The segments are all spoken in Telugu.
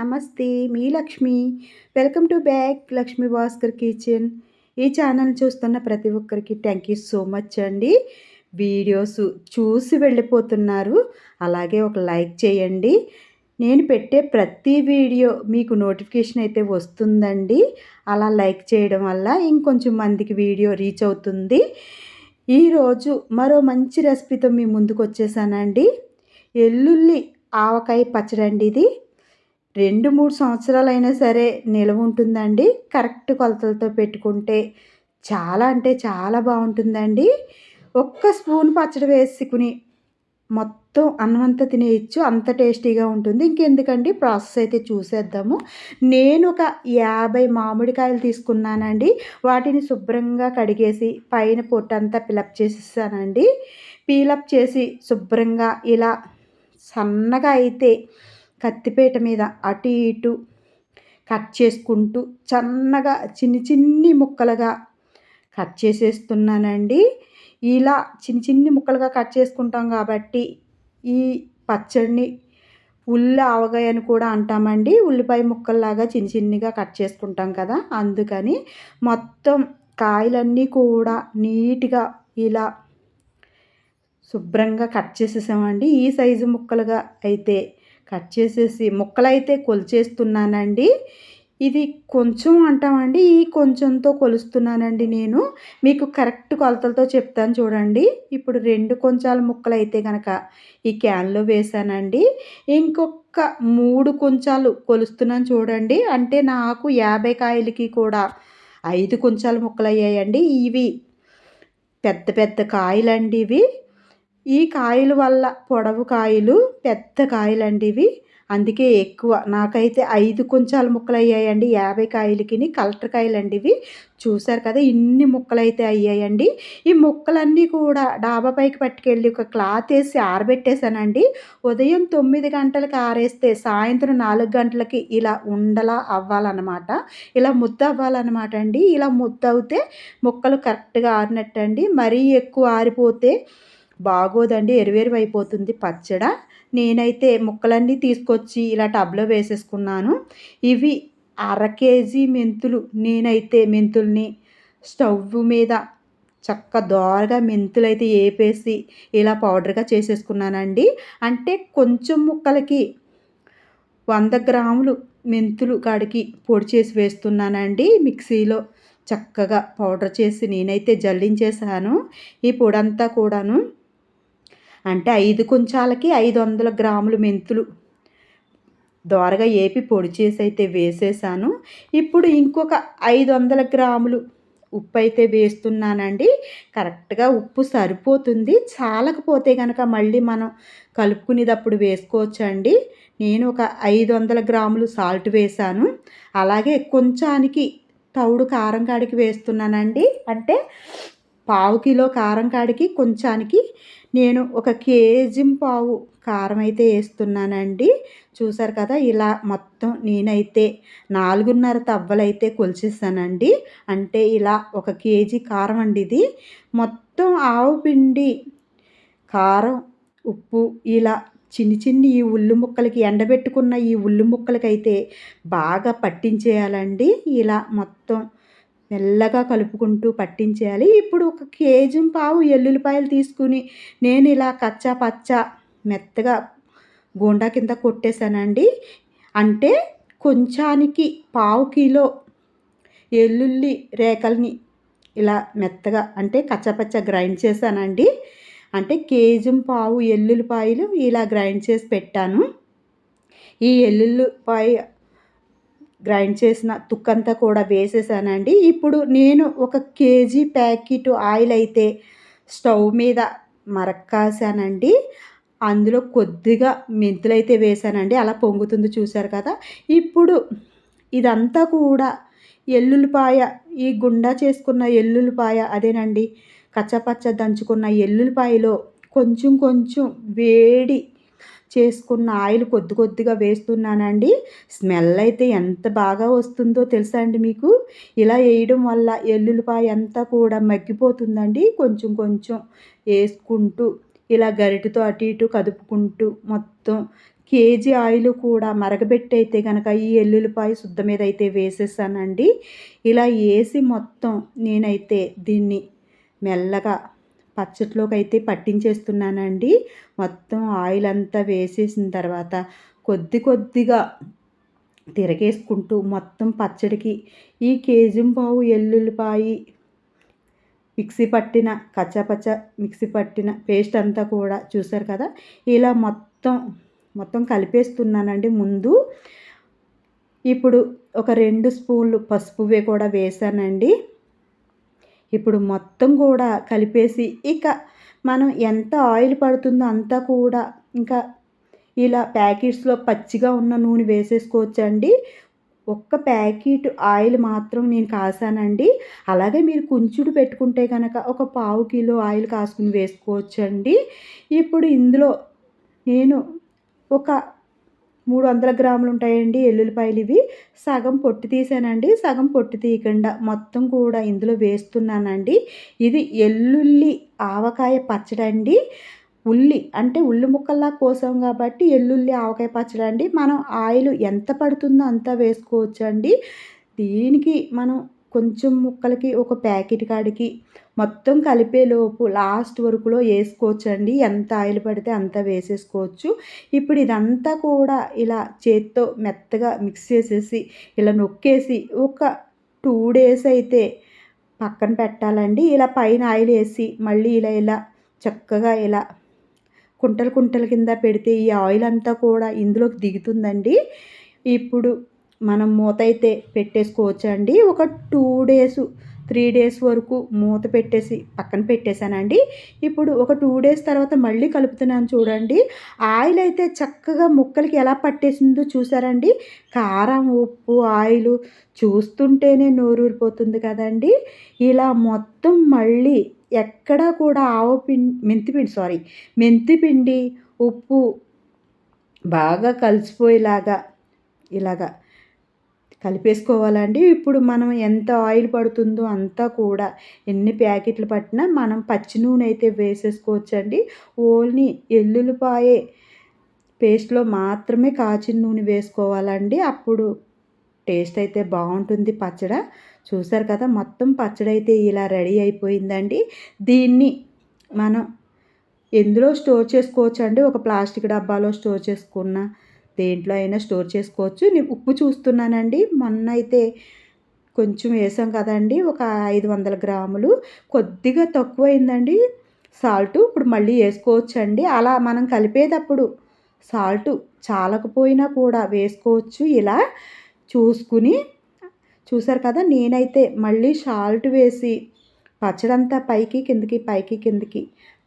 నమస్తే మీ Lakshmi. Welcome to back Lakshmi Bhaskar kitchen. ఈ ఛానల్ చూస్తున్న ప్రతి ఒక్కరికి థ్యాంక్ యూ సో మచ్ అండి. వీడియోస్ చూసి వెళ్ళిపోతున్నారు. అలాగే ఒక లైక్ చేయండి. నేను పెట్టే ప్రతి వీడియో మీకు నోటిఫికేషన్ అయితే వస్తుందండి. అలా లైక్ చేయడం వల్ల ఇంకొంచెం మందికి వీడియో రీచ్ అవుతుంది. ఈరోజు మరో మంచి రెసిపీతో మీ ముందుకు వచ్చేసానండి. ఎల్లుల్లి ఆవకాయ పచ్చడి అండి ఇది. రెండు మూడు సంవత్సరాలు అయినా సరే నిలవ ఉంటుందండి కరెక్ట్ కొలతలతో పెట్టుకుంటే చాలా అంటే చాలా బాగుంటుందండి. ఒక్క స్పూన్ పచ్చడి వేసుకుని మొత్తం అన్నమంతా తినేయచ్చు. అంత టేస్టీగా ఉంటుంది. ఇంకెందుకండి? ప్రాసెస్ అయితే చూసేద్దాము. నేను ఒక యాభై మామిడికాయలు తీసుకున్నానండి. వాటిని శుభ్రంగా కడిగేసి పైన పొట్టంతా పిలప్ చేసేసానండి. పీలప్ చేసి శుభ్రంగా ఇలా సన్నగా అయితే కత్తిపేట మీద అటు ఇటు కట్ చేసుకుంటూ సన్నగా చిన్ని చిన్ని ముక్కలుగా కట్ చేసేస్తున్నానండి. ఇలా చిన్ని చిన్ని ముక్కలుగా కట్ చేసుకుంటాం కాబట్టి ఈ పచ్చడిని ఉల్లి ఆవగాయ అని కూడా అంటామండి. ఉల్లిపాయ ముక్కల్లాగా చిన్న చిన్నగా కట్ చేసుకుంటాం కదా. అందుకని మొత్తం కాయలన్నీ కూడా నీట్గా ఇలా శుభ్రంగా కట్ చేసేసామండి. ఈ సైజు ముక్కలుగా అయితే కట్ చేసేసి ముక్కలైతే కొలిచేస్తున్నానండి. ఇది కొంచెం అంటామండి ఈ కొంచెంతో కొలుస్తున్నానండి నేను. మీకు కరెక్ట్ కొలతలతో చెప్తాను చూడండి. ఇప్పుడు రెండు కొంచాల ముక్కలు అయితే కనుక ఈ క్యాన్లో వేసానండి ఇంకొక మూడు కొంచాలు కొలుస్తున్నాను చూడండి. అంటే నాకు యాభై కాయలకి కూడా ఐదు కొంచాల ముక్కలు అయ్యాయండి ఇవి పెద్ద పెద్ద కాయలండి ఇవి. ఈ కాయల వల్ల పొడవు కాయలు పెద్ద కాయలు అండి ఇవి అందుకే ఎక్కువ. నాకైతే ఐదు కొంచాల ముక్కలు అయ్యాయండి యాభై కాయలకి కలెక్టర్ అండి ఇవి చూసారు కదా ఇన్ని ముక్కలు అయితే అయ్యాయండి. ఈ ముక్కలన్నీ కూడా డాబా పైకి పట్టుకెళ్ళి ఒక క్లాత్ వేసి ఆరబెట్టేశానండి. ఉదయం తొమ్మిది గంటలకు ఆరేస్తే సాయంత్రం నాలుగు గంటలకి ఇలా ఉండలా అవ్వాలన్నమాట. ఇలా ముద్ద అవ్వాలన్నమాట అండి. ఇలా ముద్ద అవుతే ముక్కలు కరెక్ట్గా ఆరినట్టండి. మరీ ఎక్కువ ఆరిపోతే బాగోదండి ఎరువేరు అయిపోతుంది పచ్చడ. నేనైతే ముక్కలన్నీ తీసుకొచ్చి ఇలా టబ్లో వేసేసుకున్నాను. ఇవి అర కేజీ మెంతులు. నేనైతే మెంతుల్ని స్టవ్ మీద చక్క దోరగా మెంతులు అయితే వేపేసి ఇలా పౌడర్గా చేసేసుకున్నానండి. అంటే కొంచెం ముక్కలకి వంద గ్రాములు మెంతులు కాడికి పొడి చేసి వేస్తున్నానండి. మిక్సీలో చక్కగా పౌడర్ చేసి నేనైతే జల్లించేసాను ఈ పొడంతా కూడాను అంటే ఐదు కొంచాలకి ఐదు వందల గ్రాములు మెంతులు. దోరగా ఏపి పొడి చేసి అయితే వేసేసాను. ఇప్పుడు ఇంకొక ఐదు వందల గ్రాములు ఉప్పు అయితే వేస్తున్నానండి. కరెక్ట్గా ఉప్పు సరిపోతుంది. చాలకపోతే కనుక మళ్ళీ మనం కలుపుకునేటప్పుడు వేసుకోవచ్చండి. నేను ఒక ఐదు వందల గ్రాములు సాల్ట్ వేసాను. అలాగే కొంచానికి తౌడు కారం కాడికి వేస్తున్నానండి. అంటే పావు కిలో కారం కాడికి కొంచానికి నేను ఒక కేజీ పావు కారం అయితే వేస్తున్నానండి. చూసారు కదా ఇలా మొత్తం నేనైతే నాలుగున్నర తవ్వలైతే కొలిచేసానండి. అంటే ఇలా ఒక కేజీ కారం అండి ఇది. మొత్తం ఆవు పిండి కారం ఉప్పు ఇలా చిన్ని చిన్ని ఈ ఉల్లి ముక్కలకి ఎండబెట్టుకున్న ఈ ఉల్లి ముక్కలకైతే బాగా పట్టించేయాలండి. ఇలా మొత్తం మెల్లగా కలుపుకుంటూ పట్టించేయాలి. ఇప్పుడు ఒక కేజీ పావు ఎల్లుల్లిపాయలు తీసుకుని నేను ఇలా కచ్చా పచ్చ మెత్తగా గోండా కింద కొట్టేశానండి. అంటే కొంచానికి పావు కిలో ఎల్లుల్లి రేఖల్ని ఇలా మెత్తగా అంటే కచ్చపచ్చ గ్రైండ్ చేశానండి. అంటే కేజీ పావు ఎల్లుల్లిపాయలు ఇలా గ్రైండ్ చేసి పెట్టాను. ఈ ఎల్లుల్లిపాయ గ్రైండ్ చేసిన తుక్కంతా కూడా వేసేసానండి. ఇప్పుడు నేను ఒక కేజీ ప్యాకెట్ ఆయిల్ అయితే స్టవ్ మీద మరక్కాసానండి. అందులో కొద్దిగా మెంతులు అయితే వేసానండి. అలా పొంగుతుంది చూశారు కదా. ఇప్పుడు ఇదంతా కూడా ఎల్లుల్లిపాయ ఈ గుండా చేసుకున్న ఎల్లుల్లిపాయ అదేనండి. కచ్చపచ్చ దంచుకున్న ఎల్లుల్లిపాయలో కొంచెం కొంచెం వేడి చేసుకున్న ఆయిల్ కొద్ది కొద్దిగా వేస్తున్నానండి. స్మెల్ అయితే ఎంత బాగా వస్తుందో తెలుసా అండి మీకు? ఇలా వేయడం వల్ల ఎల్లుల్లిపాయ అంతా కూడా మగ్గిపోతుందండి. కొంచెం కొంచెం వేసుకుంటూ ఇలా గరిటతో అటు ఇటు కదుపుకుంటూ మొత్తం కేజీ ఆయిల్ కూడా మరగబెట్టి అయితే కనుక ఈ ఎల్లుల్లిపాయ శుద్ధ మీద అయితే వేసేసానండి. ఇలా వేసి మొత్తం నేనైతే దీన్ని మెల్లగా పచ్చట్లోకి అయితే పట్టించేస్తున్నానండి. మొత్తం ఆయిల్ అంతా వేసేసిన తర్వాత కొద్ది కొద్దిగా తిరగేసుకుంటూ మొత్తం పచ్చడికి ఈ కేజీ పావు ఎల్లుల్లిపాయి మిక్సీ పట్టిన కచ్చాపచ్చ మిక్సీ పట్టిన పేస్ట్ అంతా కూడా చూసారు కదా? ఇలా మొత్తం మొత్తం కలిపేస్తున్నానండి ముందు. ఇప్పుడు ఒక రెండు స్పూన్లు పసుపువే కూడా వేసానండి ఇప్పుడు మొత్తం కూడా కలిపేసి ఇక మనం ఎంత ఆయిల్ పడుతుందో అంతా కూడా ఇంకా ఇలా ప్యాకెట్స్లో పచ్చిగా ఉన్న నూనె వేసేసుకోవచ్చండి. ఒక్క ప్యాకెట్ ఆయిల్ మాత్రం నేను కాసానండి. అలాగే మీరు కుంచుడు పెట్టుకుంటే కనుక ఒక పావు కిలో ఆయిల్ కాసుకుని వేసుకోవచ్చండి. ఇప్పుడు ఇందులో నేను ఒక మూడు వందల గ్రాములు ఉంటాయండి ఎల్లుల్లిపాయలు ఇవి. సగం పొట్టు తీసానండి సగం పొట్టు తీయకుండా మొత్తం కూడా ఇందులో వేస్తున్నానండి. ఇది ఎల్లుల్లి ఆవకాయ పచ్చడి అండి ఉల్లి అంటే ఉల్లి ముక్కల్లా కోసాం కాబట్టి ఎల్లుల్లి ఆవకాయ పచ్చడి అండి మనం ఆయిల్ ఎంత పడుతుందో అంత వేసుకోవచ్చు అండి దీనికి మనం కొంచెం ముక్కలకి ఒక ప్యాకెట్ కాడికి మొత్తం కలిపేలోపు లాస్ట్ వరకులో వేసుకోవచ్చండి. ఎంత ఆయిల్ పడితే అంత వేసేసుకోవచ్చు. ఇప్పుడు ఇదంతా కూడా ఇలా చేత్తో మెత్తగా మిక్స్ చేసేసి ఇలా నొక్కేసి ఒక టూ డేస్ అయితే పక్కన పెట్టాలండి. ఇలా పైన ఆయిల్ వేసి మళ్ళీ ఇలా ఇలా చక్కగా ఇలా కుంటలు కుంటల కింద పెడితే ఈ ఆయిల్ అంతా కూడా ఇందులోకి దిగుతుందండి. ఇప్పుడు మనం మూత అయితే పెట్టేసుకోవచ్చు అండి ఒక టూ డేస్ త్రీ డేస్ వరకు మూత పెట్టేసి పక్కన పెట్టేశానండి. ఇప్పుడు ఒక టూ డేస్ తర్వాత మళ్ళీ కలుపుతున్నాను చూడండి. ఆయిల్ అయితే చక్కగా ముక్కలకి ఎలా పట్టేసిందో చూసారండి. కారం ఉప్పు ఆయిల్ చూస్తుంటేనే నోరూరిపోతుంది కదండి. ఇలా మొత్తం మళ్ళీ ఎక్కడా కూడా ఆవు పిండి మెంతిపిండి సారీ మెంతిపిండి ఉప్పు బాగా కలిసిపోయేలాగా ఇలాగా కలిపేసుకోవాలండి. ఇప్పుడు మనం ఎంత ఆయిల్ పడుతుందో అంతా కూడా ఎన్ని ప్యాకెట్లు పట్టినా మనం పచ్చి నూనె అయితే వేసేసుకోవచ్చండి. ఓన్లీ ఎల్లుల్లిపాయే పేస్ట్లో మాత్రమే కాచిన నూనె వేసుకోవాలండి. అప్పుడు టేస్ట్ అయితే బాగుంటుంది పచ్చడ. చూసారు కదా మొత్తం పచ్చడి అయితే ఇలా రెడీ అయిపోయిందండి. దీన్ని మనం ఎందులో స్టోర్ చేసుకోవచ్చు అండి ఒక ప్లాస్టిక్ డబ్బాలో స్టోర్ చేసుకున్న దేంట్లో అయినా స్టోర్ చేసుకోవచ్చు. నేను ఉప్పు చూస్తున్నానండి. మొన్న అయితే కొంచెం వేసాం కదండి. ఒక ఐదు వందల గ్రాములు. కొద్దిగా తక్కువైందండి. సాల్ట్ ఇప్పుడు మళ్ళీ వేసుకోవచ్చు అండి అలా మనం కలిపేటప్పుడు సాల్ట్ చాలకపోయినా కూడా వేసుకోవచ్చు. ఇలా చూసుకుని చూసారు కదా నేనైతే మళ్ళీ సాల్ట్ వేసి పచ్చడంతా పైకి కిందకి పైకి కిందకి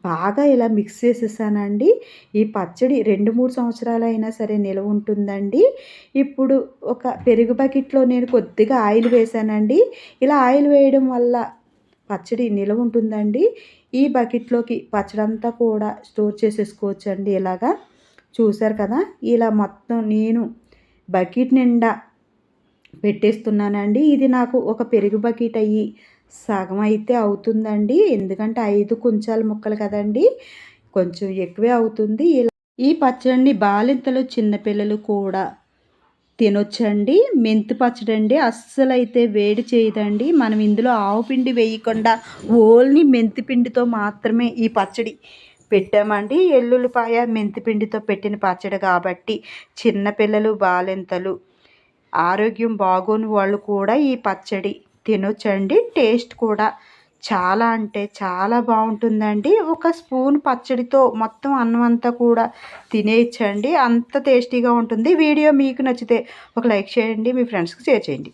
బాగా ఇలా మిక్స్ చేసేసానండి. ఈ పచ్చడి రెండు మూడు సంవత్సరాలు అయినా సరే నిలవ ఉంటుందండి. ఇప్పుడు ఒక పెరుగు బకెట్లో నేను కొద్దిగా ఆయిల్ వేసానండి. ఇలా ఆయిల్ వేయడం వల్ల పచ్చడి నిలవ ఉంటుందండి. ఈ బకెట్లోకి పచ్చడి అంతా కూడా స్టోర్ చేసేసుకోవచ్చు అండి ఇలాగా. చూసారు కదా ఇలా మొత్తం నేను బకెట్ నిండా పెట్టేస్తున్నానండి. ఇది నాకు ఒక పెరుగు బకెట్ అయ్యి సగం అయితే అవుతుందండి. ఎందుకంటే ఐదు కుంచాల ముక్కలు కదండి. కొంచెం ఎక్కువే అవుతుంది. ఈ పచ్చడిని బాలింతలు చిన్నపిల్లలు కూడా తినొచ్చండి. మెంతి పచ్చడి అండి అస్సలు అయితే వేడి చేయదండి. మనం ఇందులో ఆవు పిండి వేయకుండా ఓన్లీ మెంతి పిండితో మాత్రమే ఈ పచ్చడి పెట్టామండి. ఎల్లుల్లిపాయ మెంతిపిండితో పెట్టిన పచ్చడి కాబట్టి చిన్నపిల్లలు బాలింతలు ఆరోగ్యం బాగోని వాళ్ళు కూడా ఈ పచ్చడి తినొచ్చండి. టేస్ట్ కూడా చాలా అంటే చాలా బాగుంటుందండి. ఒక స్పూన్ పచ్చడితో మొత్తం అన్నం అంతా కూడా తినేయచ్చండి. అంత టేస్టీగా ఉంటుంది. వీడియో మీకు నచ్చితే ఒక లైక్ చేయండి మీ ఫ్రెండ్స్కి షేర్ చేయండి.